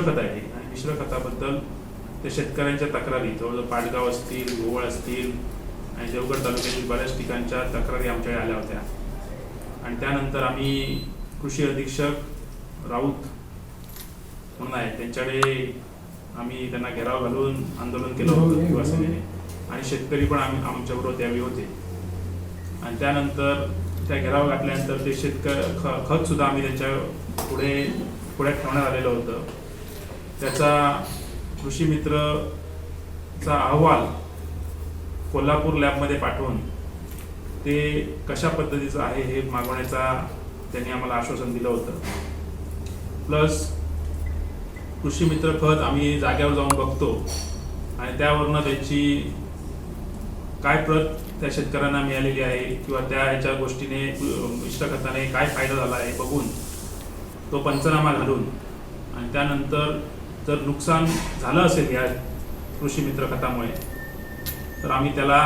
मिश्र आहे. आणि मिश्र त्या शेतकऱ्यांच्या तक्रारी जवळजवळ पाटगाव असतील गोवळ असतील आणि देवगड तालुक्यातील बऱ्याच ठिकाणच्या तक्रारी आमच्याकडे आल्या होत्या. आणि त्यानंतर आम्ही कृषी अधीक्षक राऊत म्हणून आहे त्यांच्याकडे आम्ही त्यांना घेराव घालून आंदोलन केलं होतं युवासेनेने. आणि शेतकरी पण आम्ही आमच्याबरोबर त्यावेळी होते. आणि त्यानंतर त्या घेराव घातल्यानंतर ते शेतकरी ख खत सुद्धा आम्ही त्यांच्या पुढे पुढ्यात ठेवण्यात आलेलं होतं. त्याचा कृषी मित्रचा अहवाल कोल्हापूर लॅबमध्ये पाठवून ते कशा पद्धतीचं आहे हे मागवण्याचा त्यांनी आम्हाला आश्वासन दिलं होतं. प्लस कृषी मित्र खत आम्ही जाग्यावर जाऊन बघतो आणि त्यावरनं त्यांची काय प्रत त्या शेतकऱ्यांना मिळालेली आहे किंवा त्या ह्याच्या गोष्टीने अं, मिश्र खताने काय फायदा झाला आहे बघून तो पंचनामा घालून आणि त्यानंतर जर नुकसान झालं असेल या कृषी मित्र खतामुळे तर आम्ही त्याला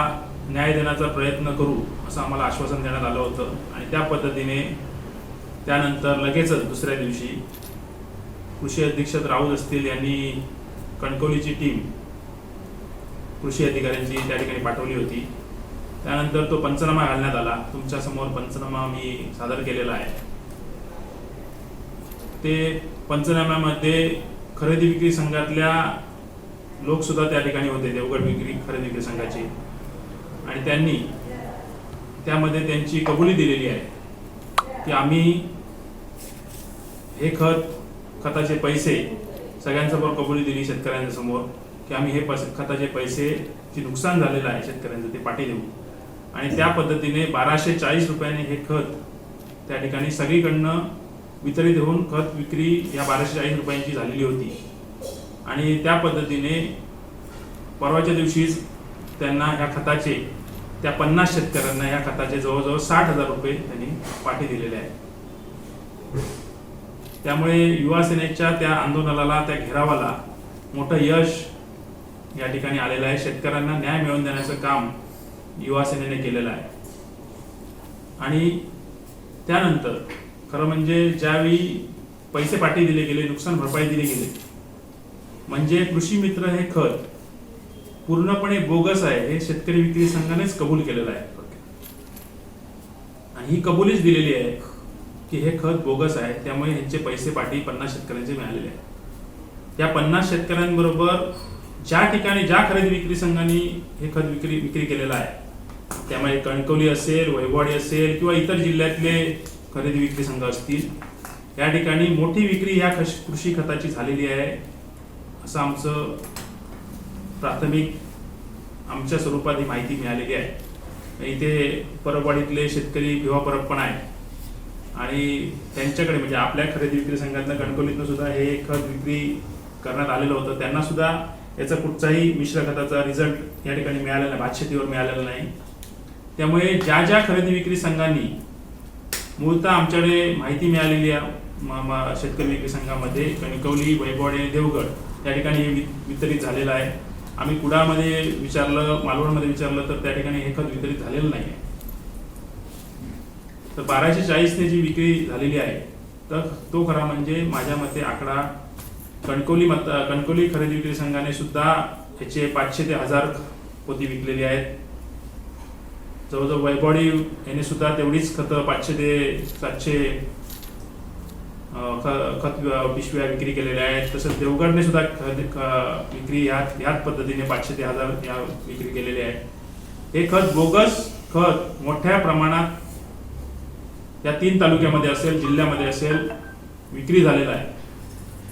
न्याय देण्याचा प्रयत्न करू असं आम्हाला आश्वासन देण्यात आलं होतं. आणि त्या पद्धतीने त्यानंतर लगेचच दुसऱ्या दिवशी कृषी अधीक्षक राऊत असतील यांनी कणकवलीची टीम कृषी अधिकाऱ्यांची त्या ठिकाणी पाठवली होती. त्यानंतर तो पंचनामा घालण्यात आला. तुमच्यासमोर पंचनामा मी सादर केलेला आहे. ते पंचनाम्यामध्ये खरेदी विक्री संघातल्या लोकसुद्धा त्या ठिकाणी होते देवगड विक्री खरेदी विक्री संघाचे. आणि त्यांनी त्यामध्ये त्यांची कबुली दिलेली आहे की आम्ही हे खत खताचे पैसे सगळ्यांसमोर कबुली दिली शेतकऱ्यांच्या समोर की आम्ही हे पस खताचे पैसे जे नुकसान झालेलं आहे शेतकऱ्यांचं ते पाठी देऊ. आणि त्या पद्धतीने बाराशे चाळीस रुपयाने हे खत त्या ठिकाणी सगळीकडनं वितरित होऊन खत विक्री या बाराशे चाळीस रुपयांची झालेली होती. आणि त्या पद्धतीने परवाच्या दिवशीच त्यांना ह्या खताचे त्या पन्नास शेतकऱ्यांना ह्या खताचे जवळजवळ साठ हजार रुपये त्यांनी पाठी दिलेले आहेत. त्यामुळे युवा सेनेच्या त्या आंदोलनाला त्या घेरावाला मोठं यश या ठिकाणी आलेलं आहे. शेतकऱ्यांना न्याय मिळवून देण्याचं काम युवा सेनेने केलेलं आहे. आणि त्यानंतर खरं म्हणजे ज्यावेळी पैसे पाठी दिले गेले नुकसान भरपाई दिली गेली म्हणजे कृषी मित्र हे खत पूर्णपणे बोगस आहे हे शेतकरी विक्री संघानेच कबूल केलेलं आहे. आणि ही कबुलीच दिलेली आहे की हे खत बोगस आहे त्यामुळे ह्यांचे पैसे पाठी पन्नास शेतकऱ्यांचे मिळालेले आहेत. या पन्नास शेतकऱ्यांबरोबर ज्या ठिकाणी ज्या खरेदी विक्री संघाने हे खत विक्री विक्री केलेलं आहे त्यामुळे कणकवली असेल वैभवाडी असेल किंवा इतर जिल्ह्यातले खरेदी विक्री संघ असतील. या ठिकाणी मोठी विक्री ह्या कृषी खताची झालेली आहे. असं आमचं प्राथमिक आमच्या स्वरूपात ही माहिती मिळालेली आहे. इथे परबवाडीतले शेतकरी भिवा परब पण आहे आणि त्यांच्याकडे म्हणजे आपल्या खरेदी विक्री संघातनं कणकवलीतनं सुद्धा हे खत विक्री करण्यात आलेलं होतं. त्यांना सुद्धा याचा कुठचाही मिश्र खताचा रिझल्ट या ठिकाणी मिळालेला नाही भातशेतीवर मिळालेला नाही. त्यामुळे ज्या ज्या खरेदी विक्री संघांनी मूळतः आमच्याकडे माहिती मिळालेली आहे. शेतकरी विक्री संघामध्ये कणकवली वैभवडे आणि देवगड या ठिकाणी हे वि- वितरित झालेलं आहे. आम्ही कुडामध्ये विचारलं मालवणमध्ये विचारलं तर त्या ठिकाणी हे खत वितरित झालेलं नाही आहे. तर बाराशे चाळीसने जी विक्री झालेली आहे तर तो खरा म्हणजे माझ्या मते आकडा कणकवली मत कणकवली खरेदी विक्री संघाने सुद्धा ह्याचे पाचशे ते हजार पोती विकलेली आहेत. जवळजवळ वैभवडी याने सुद्धा तेवढीच खतं पाचशे ते सातशे ख- खत पिशव्या विक्री केलेल्या आहेत. तसंच देवगडने सुद्धा विक्री ह्या ह्याच पद्धतीने पाचशे ते हजार या विक्री केलेली आहे. हे खत बोगस खत मोठ्या प्रमाणात या तीन तालुक्यामध्ये असेल जिल्ह्यामध्ये असेल विक्री झालेला आहे.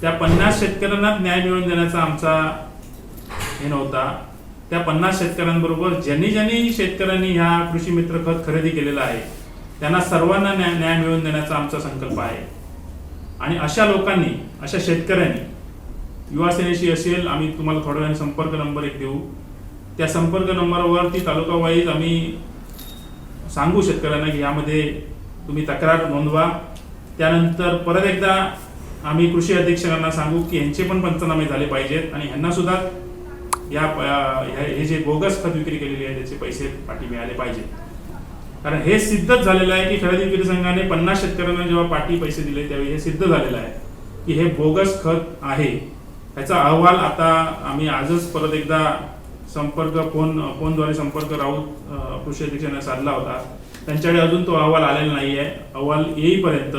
त्या पन्नास शेतकऱ्यांना न्याय मिळवून देण्याचा आमचा हे नव्हता. त्या पन्नास शेतकऱ्यांबरोबर ज्यांनी ज्यांनी शेतकऱ्यांनी ह्या कृषी मित्र खत खरेदी केलेलं आहे त्यांना सर्वांना न्याय न्याय मिळवून देण्याचा आमचा संकल्प आहे. आणि अशा लोकांनी अशा शेतकऱ्यांनी युवा सेनेशी असेल आम्ही तुम्हाला थोड्या वेळाने संपर्क नंबर एक देऊ. त्या संपर्क नंबरवरती तालुका वाईज आम्ही सांगू शेतकऱ्यांना की यामध्ये तुम्ही तक्रार नोंदवा. त्यानंतर परत एकदा आम्ही कृषी अधीक्षकांना सांगू की यांचे पण पंचनामे झाले पाहिजेत आणि ह्यांना सुद्धा या हे हे जे बोगस खत विक्री केलेली आहे त्याचे पैसे पाठी मिळाले पाहिजेत. कारण हे सिद्धच झालेलं आहे की खरेदी विक्री संघाने पन्नास शेतकऱ्यांना जेव्हा पाठी पैसे दिले त्यावेळी हे सिद्ध झालेलं आहे की हे बोगस खत आहे. ह्याचा अहवाल आता आम्ही आजच परत एकदा संपर्क फोन फोनद्वारे संपर्क राऊत कृषी अधीक्षकांना साधला होता. त्यांच्याकडे अजून तो अहवाल आलेला नाही आहे. अहवाल येईपर्यंत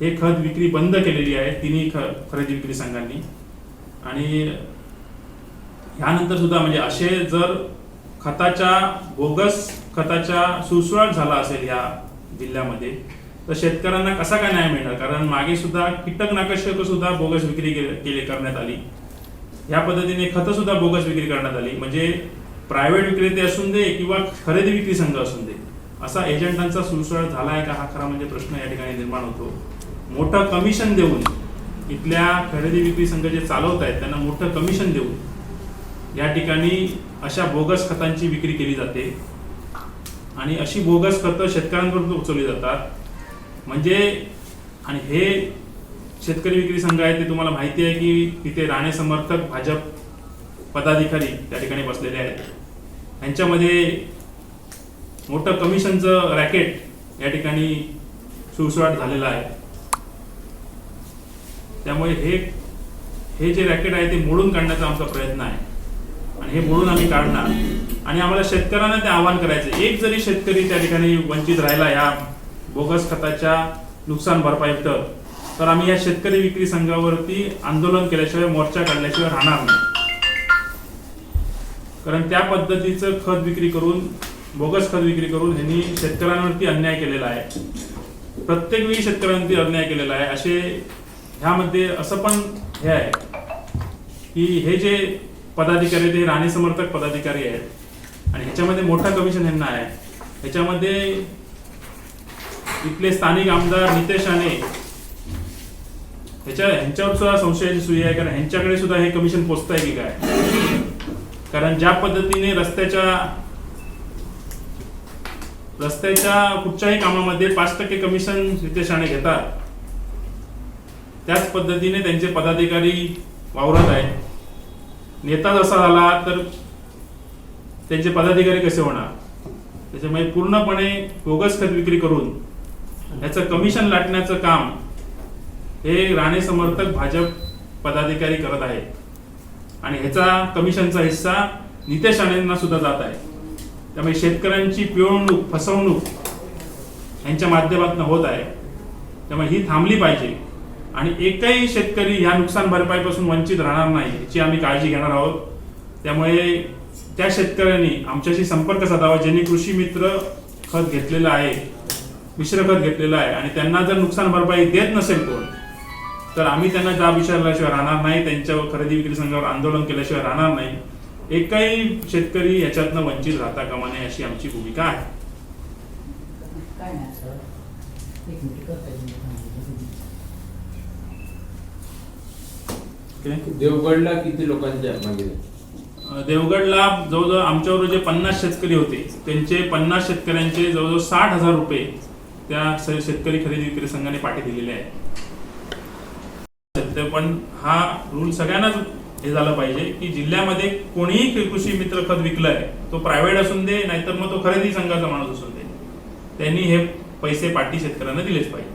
हे खत विक्री बंद केलेली आहे तिन्ही ख खरेदी विक्री संघांनी. आणि ह्यानंतर सुद्धा म्हणजे असे जर खताच्या बोगस खताच्या सुळसुळाट झाला असेल या जिल्ह्यामध्ये तर शेतकऱ्यांना कसा काय न्याय मिळणार? कारण मागे सुद्धा कीटकनाशक सुद्धा बोगस विक्री केले करण्यात आली. या पद्धतीने खतं सुद्धा बोगस विक्री करण्यात आली. म्हणजे प्रायव्हेट विक्रेते असून दे किंवा खरेदी विक्री संघ असून दे असा एजंटांचा सुळसुळाट झाला आहे का हा खरा म्हणजे प्रश्न या ठिकाणी निर्माण होतो. मोठं कमिशन देऊन इथल्या खरेदी विक्री संघ जे चालवत आहेत त्यांना मोठं कमिशन देऊन या ठिकाणी अशा बोगस खतांची विक्री केली जाते. आणि अशी बोगस खतं शेतकऱ्यांपर्यंत उचलली जातात. म्हणजे आणि हे शेतकरी विक्री संघ आहे ते तुम्हाला माहिती आहे की तिथे राणे समर्थक भाजप पदाधिकारी त्या ठिकाणी बसलेले आहेत. यांच्यामध्ये मोठं कमिशनचं रॅकेट या ठिकाणी सुळसुळाट झालेलं आहे. त्यामुळे हे हे जे रॅकेट आहे ते मोडून काढण्याचा आमचा प्रयत्न आहे. आणि हे मोडून आम्ही काढणार. आणि आम्हाला शेतकऱ्यांना ते आवाहन करायचं एक जरी शेतकरी त्या ठिकाणी वंचित राहिला या बोगस खताच्या नुकसान भरपाईत तर आम्ही या शेतकरी विक्री संघावरती आंदोलन केल्याशिवाय मोर्चा काढल्याशिवाय राहणार नाही. कारण त्या पद्धतीचं खत विक्री करून बोगस खत विक्री करून ह्यांनी शेतकऱ्यांवरती अन्याय केलेला आहे. प्रत्येक वेळी शेतकऱ्यांवरती अन्याय केलेला आहे. असे ह्यामध्ये असं पण हे आहे की हे जे पदाधिकारी ते राणी राणे समर्थक पदाधिकारी आहेत. आणि ह्याच्यामध्ये मोठा कमिशन ह्यांना आहे. ह्याच्यामध्ये इथले स्थानिक आमदार नितेश राणे ह्याच्या ह्यांच्यावर सुद्धा संशयाची सुई आहे कारण ह्यांच्याकडे सुद्धा हे कमिशन पोचत आहे की काय? कारण ज्या पद्धतीने रस्त्याच्या रस्त्याच्या कुठच्याही कामामध्ये पाच टक्के कमिशन नितेश राणे घेतात. त्याच पद्धतीने त्यांचे पदाधिकारी वावरत आहेत. नेता जसा झाला तर त्यांचे पदाधिकारी कसे होणार? त्याच्यामुळे पूर्णपणे बोगस खत विक्री करून ह्याचं कमिशन लाटण्याचं काम हे राणे समर्थक भाजप पदाधिकारी करत आहेत. आणि ह्याचा कमिशनचा हिस्सा नितेश राणेंना सुद्धा जात आहे. त्यामुळे शेतकऱ्यांची पिळवणूक फसवणूक यांच्या माध्यमातून होत आहे. त्यामुळे ही थांबली पाहिजे. आणि एकही शेतकरी ह्या नुकसान भरपाईपासून वंचित राहणार नाही याची आम्ही काळजी घेणार आहोत. त्यामुळे त्या शेतकऱ्यांनी आमच्याशी संपर्क साधावा ज्यांनी कृषी मित्र खत घेतलेलं आहे मिश्र खत घेतलेलं आहे आणि त्यांना जर नुकसान भरपाई देत नसेल कोण तर आम्ही त्यांना जाब विचारल्याशिवाय राहणार नाही त्यांच्यावर खरेदी विक्री संघावर आंदोलन केल्याशिवाय राहणार नाही. एकही शेतकरी याच्यातनं वंचित राहता कामा नये अशी आमची भूमिका आहे. देवगडला किती लोकांच्या मागे? अं, देवगडला जवळजवळ आमच्यावर जे पन्नास शेतकरी होते त्यांचे पन्नास शेतकऱ्यांचे जवळजवळ साठ हजार रुपये त्या शेतकरी खरेदी विक्री संघाने पाठी दिलेले आहे सत्य पण हा रूल सगळ्यांनाच हे झालं पाहिजे की जिल्ह्यामध्ये कोणीही कृ- कृषी मित्र खत विकलंय तो प्रायव्हेट असून दे नाहीतर मग तो खरेदी संघाचा माणूस असून दे. त्यांनी हे पैसे पाठी शेतकऱ्यांना दिलेच पाहिजे.